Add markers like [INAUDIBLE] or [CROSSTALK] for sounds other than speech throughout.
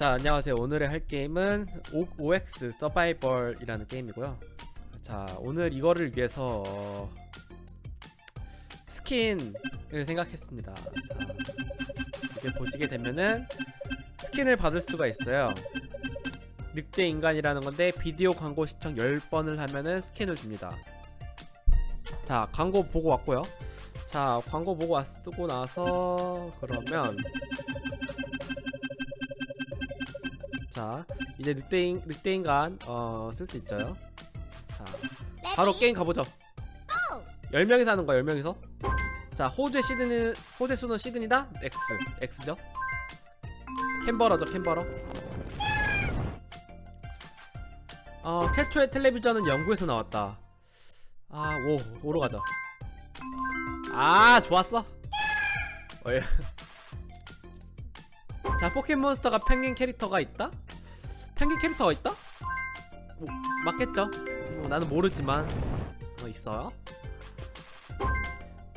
자 안녕하세요. 오늘의 할 게임은 O, OX 서바이벌이라는 게임이고요. 자 오늘 이거를 위해서 어, 스킨을 생각했습니다. 자, 이렇게 보시게 되면은 스킨을 받을 수가 있어요. 늑대 인간이라는 건데 비디오 광고 시청 10번을 하면은 스킨을 줍니다. 자 광고 보고 왔고요. 자 광고 보고 왔고 나서 그러면 자 이제 늑대인 늑대인간 어 쓸 수 있죠 자 바로 게임 가보죠. 10명이서 하는 거야 10명이서. 자 호주의 시드는 호주의 수는 시드니다? X X죠? 캔버러죠 캔버러. 어 최초의 텔레비전은 영국에서 나왔다. 아오 오로 가자. 아 좋았어. 어, 예. [LAUGHS] 자 포켓몬스터가 펭귄 캐릭터가 있다? 펭귄 캐릭터가 있다? 뭐, 맞겠죠? 어, 나는 모르지만 어, 있어요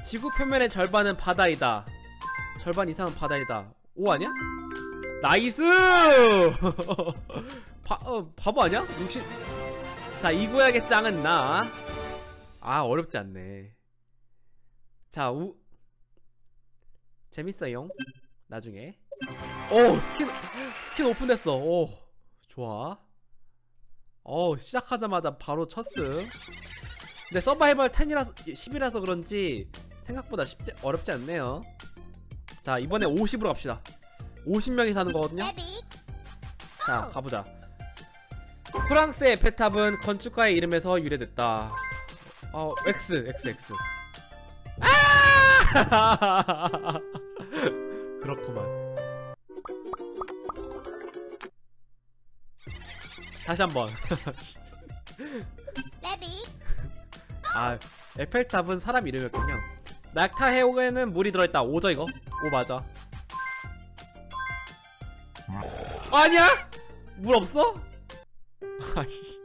지구 표면의 절반은 바다이다 절반 이상은 바다이다 오 아니야? 나이스! [LAUGHS] 바, 어, 바보 아니야? 60... 자, 이 구역의 짱은 나. 아, 어렵지 않네. 자, 우... 재밌어요. 나중에. 오, 스킨, 스킨 오픈됐어. 오, 좋아. 어, 시작하자마자 바로 쳤음. 근데 서바이벌 10이라서, 10이라서 그런지 생각보다 쉽지, 어렵지 않네요. 자, 이번에 50으로 갑시다. 50명이 사는 거거든요. 자, 가보자. 프랑스의 에펠탑은 건축가의 이름에서 유래됐다. 어, X, X, X. 아! [LAUGHS] 그렇구만. 다시 한번. [LAUGHS] 아, 에펠탑은 사람 이름이었군요. 낙타 해옥에는 물이 들어있다. 오죠 이거? 오 맞아. 아니야? 물 없어? [LAUGHS] 아이씨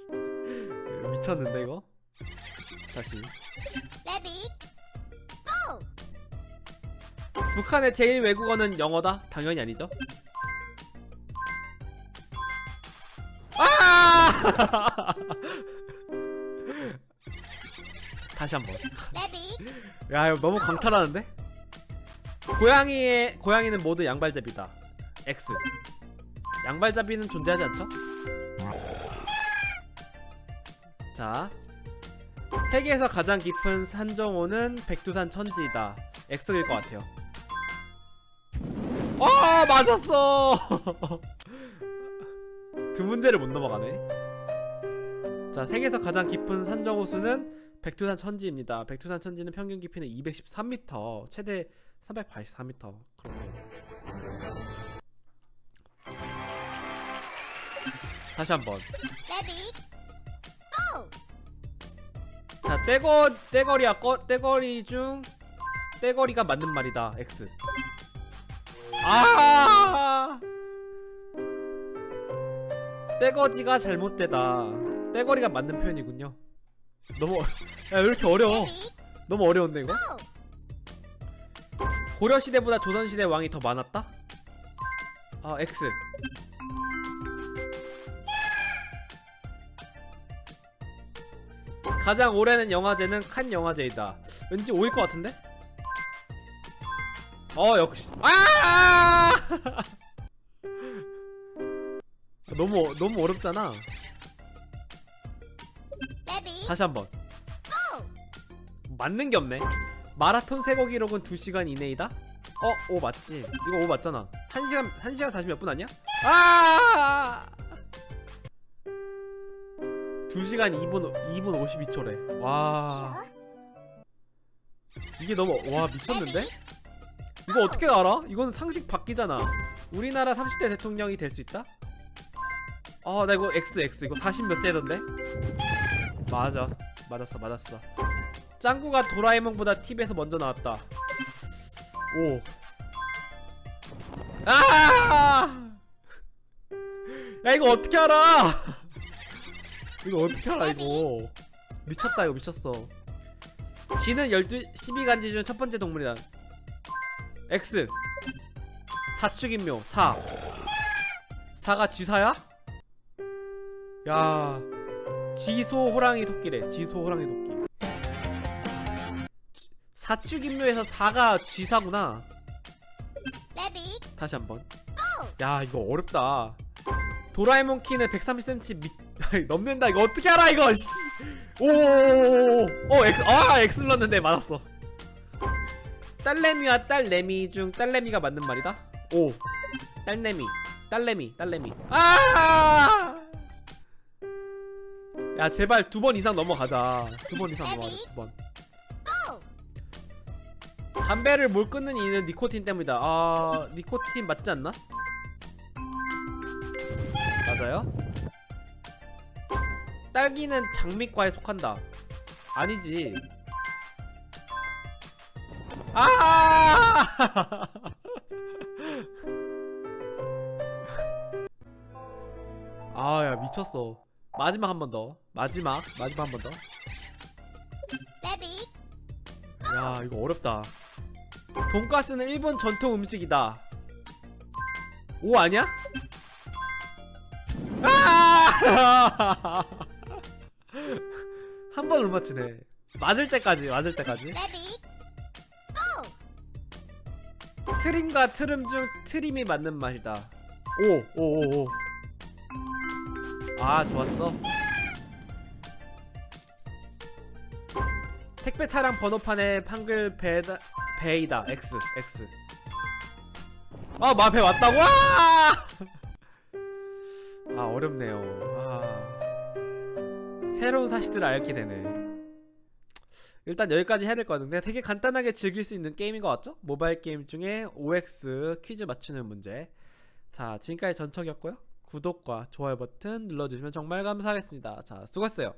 미쳤는데 이거? 다시 북한의 제일 외국어는 영어다? 당연히 아니죠 [LAUGHS] 다시 한번. 야 이거 너무 강탈하는데? 고양이의 고양이는 모두 양발잡이다. X. 양발잡이는 존재하지 않죠? 자. 세계에서 가장 깊은 산정호는 백두산 천지이다. X일 것 같아요. 아 맞았어! [LAUGHS] 두 문제를 못 넘어가네 자 세계에서 가장 깊은 산정 호수는 백두산 천지입니다. 백두산 천지는 평균 깊이는 213m 최대 384m 그렇군요. 다시 한번. 자 떼거 떼거리야 꺼 떼거리 중 떼거리가 맞는 말이다 X. 아! 떼거지가 잘못되다 떼거리가 맞는 표현이군요. 너무 야왜 이렇게 어려워? 너무 어려운데 이거? 고려시대보다 조선시대 왕이 더 많았다? 아 X. 가장 오래된 영화제는 칸 영화제이다. 왠지 오일 것 같은데? 어 역시. 아! [LAUGHS] 너무 너무 어렵잖아 다시 한번 맞는 게 없네 마라톤 세고 기록은 2시간 이내이다? 어? 오 맞지 이거 오 맞잖아 1시간 1시간 40 몇 분 아니야? 아 2시간 2분 2분 52초래 와 이게 너무 와 미쳤는데? 이거 어떻게 알아? 이건 상식 바뀌잖아 우리나라 30대 대통령이 될 수 있다? 아나 이거 X X 이거 40 몇 세던데? 맞아. 맞았어 맞았어. 짱구가 도라에몽보다 TV에서 먼저 나왔다. 오. 아! 야 이거 어떻게 알아? 이거 어떻게 알아 이거? 미쳤다 이거 미쳤어. 쥐는 12, 12간지 중 첫 번째 동물이다. X. 사축인묘 4 4가 쥐사야? 야 지소 호랑이 토끼래. 지소 호랑이 토끼. 지- 사축인묘에서 4가 쥐사구나. 레비 다시 한번. 야 이거 어렵다. 도라에몽 키는 130cm 미... 넘는다. 이거 어떻게 알아 이거? 씨. 오오오오 엑스 아 엑스 눌렀는데 맞았어. 딸내미와 딸내미 중 딸내미가 맞는 말이다? 오. 딸내미 딸내미 딸내미. 아 야 제발 두 번 이상 넘어가자 두 번 이상 넘어가자 두번 담배를 못 끊는 이유는 니코틴 때문이다 아 니코틴 맞지 않나? 맞아요? 딸기는 장미과에 속한다 아니지 아! [LAUGHS] 아, 야, 미쳤어. 마지막 한 번 더. 마지막, 마지막 한 번 더. 야, 이거 어렵다. 돈가스는 일본 전통 음식이다. 오 아니야? 아! [LAUGHS] 한 번을 맞추네. 맞을 때까지, 맞을 때까지. 레비 트림과 트름 중 트림이 맞는 말이다. 오, 오, 오, 오. 아, 좋았어. 택배 차량 번호판에 한글 배다 배이다. X, X. 아, 마배 왔다고? 아! 아, 어렵네요. 아. 새로운 사실들을 알게 되네. 일단 여기까지 해야 될 것 같은데 되게 간단하게 즐길 수 있는 게임인 것 같죠? 모바일 게임 중에 OX 퀴즈 맞추는 문제 자 지금까지 전척이었고요 구독과 좋아요 버튼 눌러주시면 정말 감사하겠습니다. 자 수고했어요